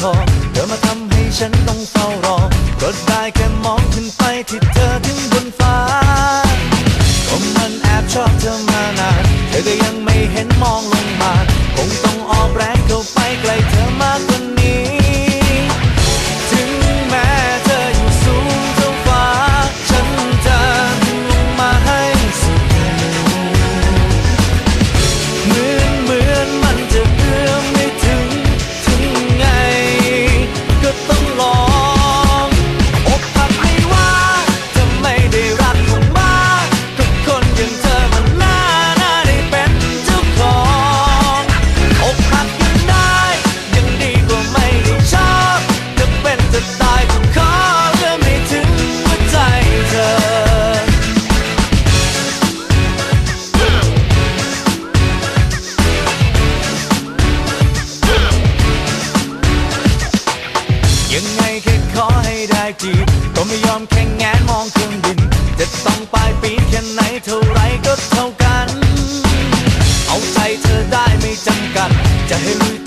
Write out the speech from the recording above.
คอ เธอมาทำให้ฉันต้องเฝ้ารอก็ได้แค่มองขึ้นไปที่เธอถึงบนฟ้าผมมันแอบชอบเธอมานาน เธอก็ยังไม่เห็นมองลงมา คงต้องออกแรงเข้าไปไกลเธอมากกว่านี้ ให้ได้ทีก็ไม่ยอมแข่งแงนมองเครื่องบิน จะต้องปลายปีแค่ไหนเท่าไรก็เท่ากัน เอาใจเธอได้ไม่จำกัด จะให้ลุย